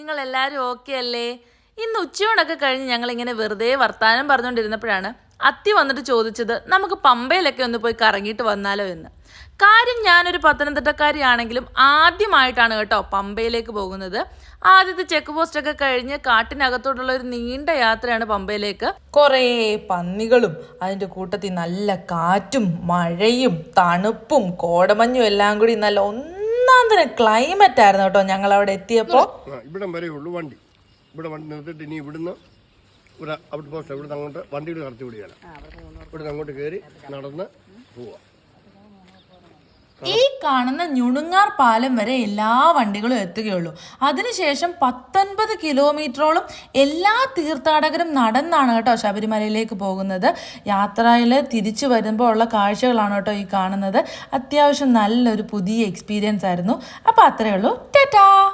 നിങ്ങൾ എല്ലാവരും ഓക്കെ അല്ലേ? ഇന്ന് ഉച്ചയോടൊക്കെ കഴിഞ്ഞ് ഞങ്ങൾ ഇങ്ങനെ വെറുതെ വർത്താനം പറഞ്ഞുകൊണ്ടിരുന്നപ്പോഴാണ് അത്തി വന്നിട്ട് ചോദിച്ചത് നമുക്ക് പമ്പയിലൊക്കെ ഒന്ന് പോയി കറങ്ങിയിട്ട് വന്നാലോ എന്ന്. കാര്യം ഞാനൊരു പത്തനംതിട്ടക്കാരിയാണെങ്കിലും ആദ്യമായിട്ടാണ് കേട്ടോ പമ്പയിലേക്ക് പോകുന്നത്. ആദ്യത്തെ ചെക്ക് പോസ്റ്റ് ഒക്കെ കഴിഞ്ഞ് കാട്ടിനകത്തോട്ടുള്ള ഒരു നീണ്ട യാത്രയാണ് പമ്പയിലേക്ക്. കുറേ പന്നികളും അതിന്റെ കൂട്ടത്തിൽ നല്ല കാറ്റും മഴയും തണുപ്പും കോടമഞ്ഞും എല്ലാം കൂടി നല്ല ഒന്നാം തരം ക്ലൈമറ്റ് ആയിരുന്നു കേട്ടോ ഞങ്ങൾ അവിടെ എത്തിയപ്പോൾ ഇവിടെ വരെ ഉള്ളൂ വണ്ടി. ഇവിടെ വണ്ടി നിർത്തിയിട്ട് ഇനി ഇവിടുന്ന് ഇവിടെ ഔട്ട് പോസ്റ്റ് ഇവിടുന്ന് അങ്ങോട്ട് വണ്ടിയിൽ കടത്തി വിടുകയാണ്. ഇവിടുന്ന് അങ്ങോട്ട് കയറി നടന്ന് പോവാം. ഈ കാണുന്ന ഞുണുങ്ങാർ പാലം വരെ എല്ലാ വണ്ടികളും എത്തുകയുള്ളൂ. അതിനുശേഷം പത്തൊൻപത് കിലോമീറ്ററോളം എല്ലാ തീർത്ഥാടകരും നടന്നാണ് കേട്ടോ ശബരിമലയിലേക്ക് പോകുന്നത്. യാത്രയിൽ തിരിച്ചു വരുമ്പോൾ ഉള്ള കാഴ്ചകളാണ് കേട്ടോ ഈ കാണുന്നത്. അത്യാവശ്യം നല്ലൊരു പുതിയ എക്സ്പീരിയൻസ് ആയിരുന്നു. അപ്പോൾ അത്രയേ ഉള്ളൂ. ടാറ്റാ!